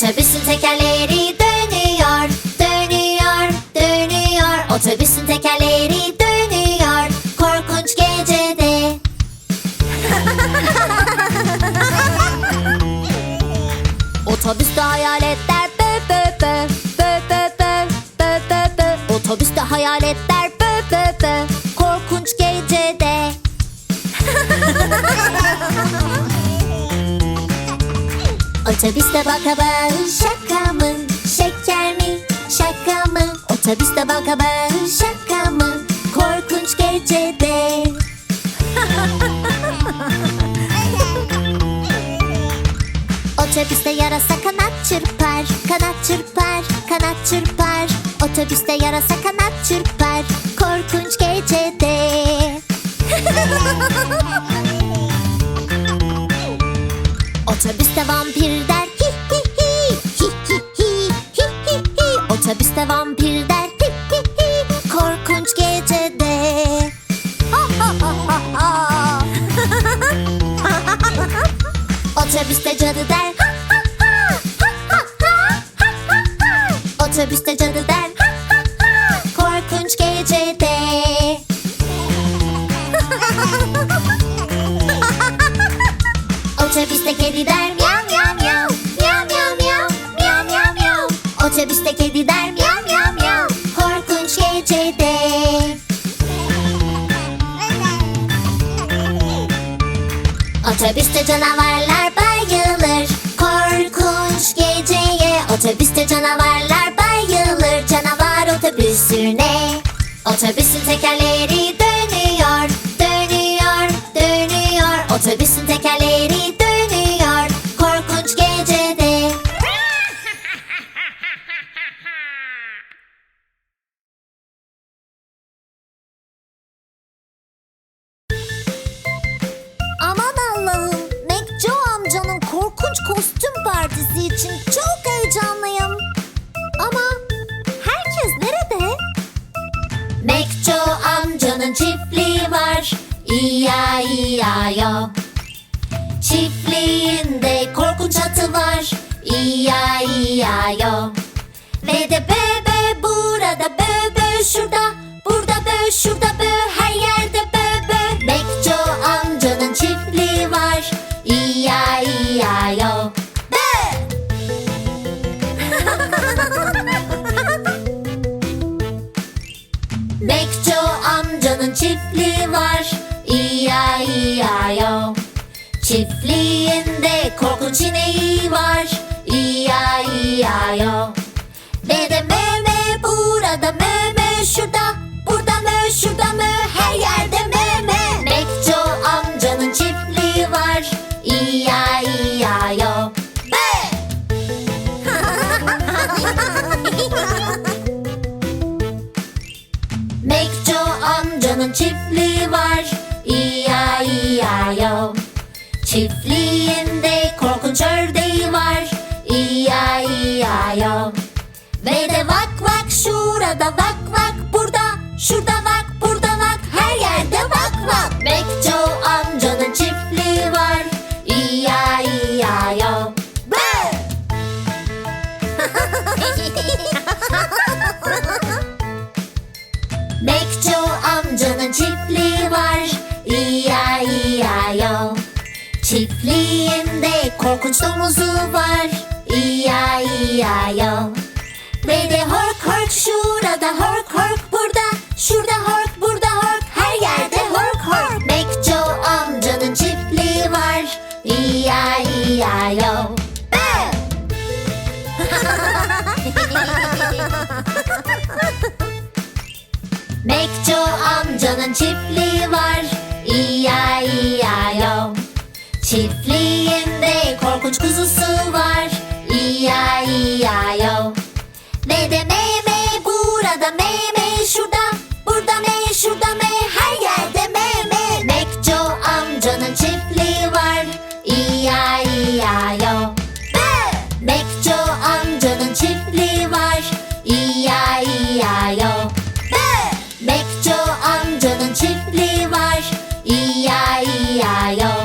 Otobüsün tekerleri dönüyor, dönüyor, dönüyor. Otobüsün tekerleri dönüyor, korkunç gecede. Otobüste hayaletler bö bö bö bö bö bö bö. Otobüste hayaletler Otobüste bakalım şaka mı şeker mi şaka mı? Otobüste bakalım şaka mı korkunç gecede? Otobüste yarasa kanat çırpar kanat çırpar kanat çırpar. Otobüste yarasa kanat çırpar korkunç gecede. Otobüste vampir korkunç gecede. Otobüste kedi der miyav miyav miyav. Miyav miyav miyav. Miyav miyav miyav. Otobüste kedi der miyav miyav miyav. Korkunç gecede. Otobüste canavarlar Otobüsün tekerleri dönüyor Dönüyor, dönüyor. Otobüsün tekerleri dönüyor Korkunç gecede. Aman Allah'ım, McJo amcanın korkunç kostüm partisi için çok amcanın çiftliği var, İya-İya-Yo. Çiftliğinde korkunç atı var, İya-İya-Yo. Ve de bebe burada, bebe şurada, burada bö, şurada bö, her yerde bebe. Bekço amcanın çiftliği var, İya iya yo. Bö! Bekço amcanın çiftliği var, İya iya yo. Çiftliğinde korkunç ineği var, İya iya yo. Ve de meme burada meme şurada burada mı şurada mı her yerde meme Çiftliğinde korkunç ördeği var. İya iya yo Ve de vak vak şurada vak vak burada Şurada Çiftliğinde korkunç domuzu var. İya iya yo Ve de hork hork şurada hork hork burada. Şurada hork burada hork her yerde hork hork. Bekço amcanın çiftliği var. İya iya yo! Bekço amcanın çiftliği var. İya iya korkunç kuzusu var. İya iya yo. Ve de meme burada meme şurada. Burada me şurada me her yerde meme Bekço amcanın çiftliği var. İya iya yo. Be! Bekço amcanın çiftliği var. İya iya yo. Be! Bekço amcanın çiftliği var. İya iya yo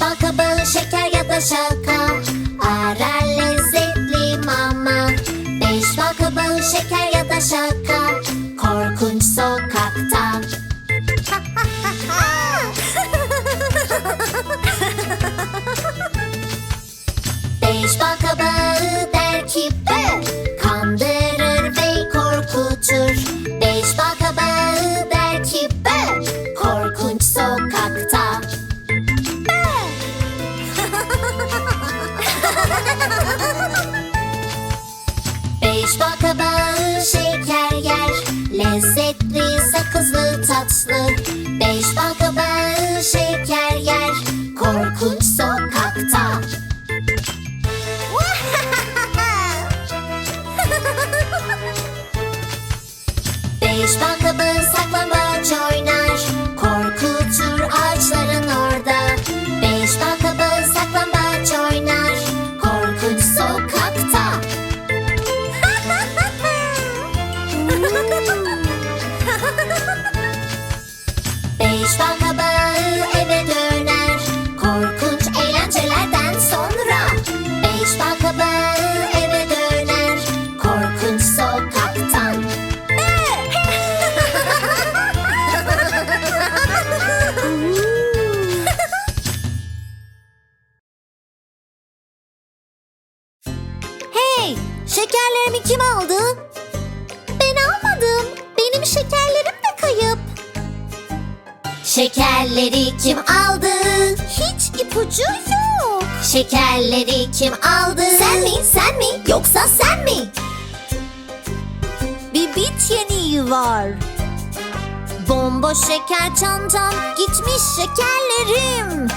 bal kabağı şeker ya da şaka Arar lezzetli mama. Beş bal kabağı şeker ya da şaka Korkunç sokakta tatlı Beş bal Şekerleri kim aldı? Hiç ipucu yok. Şekerleri kim aldı? Sen mi? Sen mi? Yoksa sen mi? Bir bit yeniği var. Bomboş şeker çantam gitmiş şekerlerim.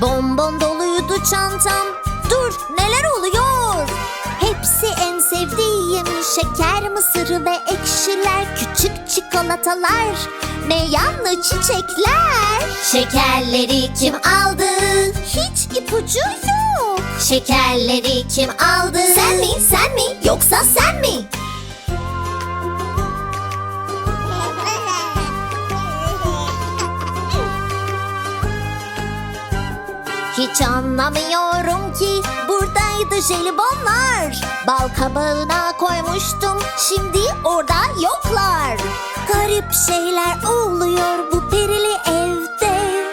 Bonbon doluydu çantam. Dur neler oluyor? Hepsi en sevdiğim şeker mısırı ve ekşiler küçük çikolatalar meyanlı çiçekler. Şekerleri kim aldı? Hiç ipucu yok. Şekerleri kim aldı? Sen mi? Sen mi? Yoksa sen mi? Hiç anlamıyorum ki buradaydı jelibonlar Bal kabağına koymuştum şimdi orada yoklar Garip şeyler oluyor bu perili evde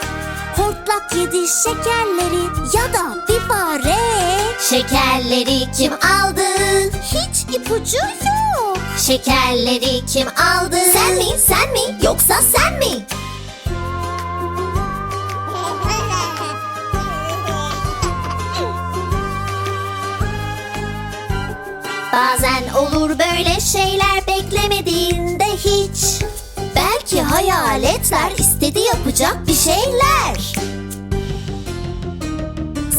Hortlak yedi şekerleri ya da bir fare Şekerleri kim aldı? Hiç ipucu yok Şekerleri kim aldı? Sen mi? Sen mi? Yoksa sen mi? Bazen olur böyle şeyler beklemediğinde hiç Belki hayaletler istedi yapacak bir şeyler.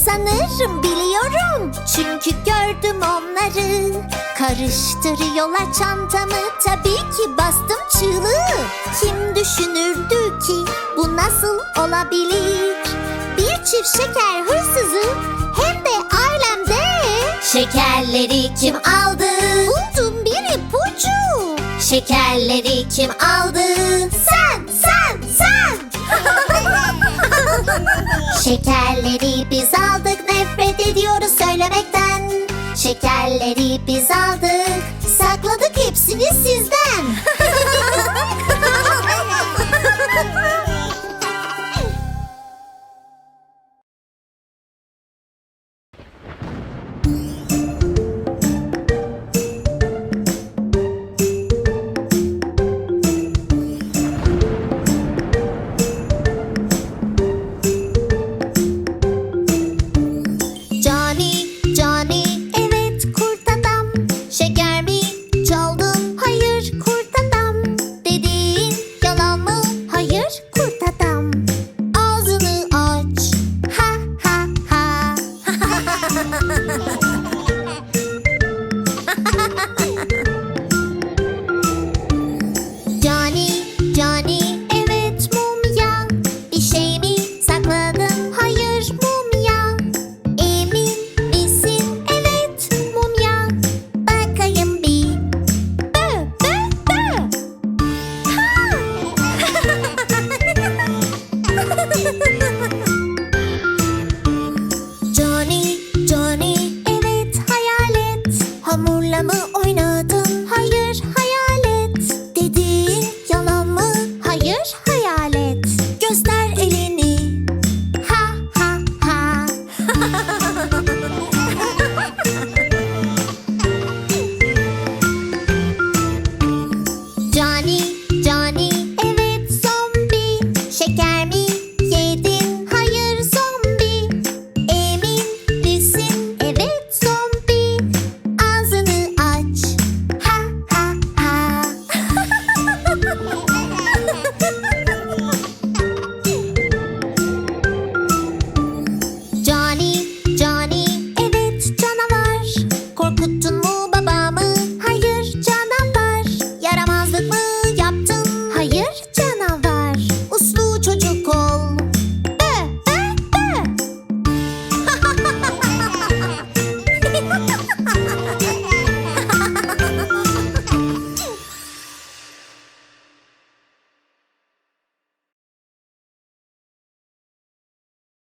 Sanırım biliyorum. Çünkü gördüm onları. Karıştırıyorlar çantamı. Tabii ki bastım çığlığı. Kim düşünürdü ki bu nasıl olabilir? Bir çift şeker hırsızı hem de ailemde. Şekerleri kim aldı? Buldum bir ipucu Şekerleri kim aldı? Sen, sen, sen. Şekerleri biz aldık nefret ediyoruz söylemekten. Şekerleri biz aldık sakladık hepsini sizden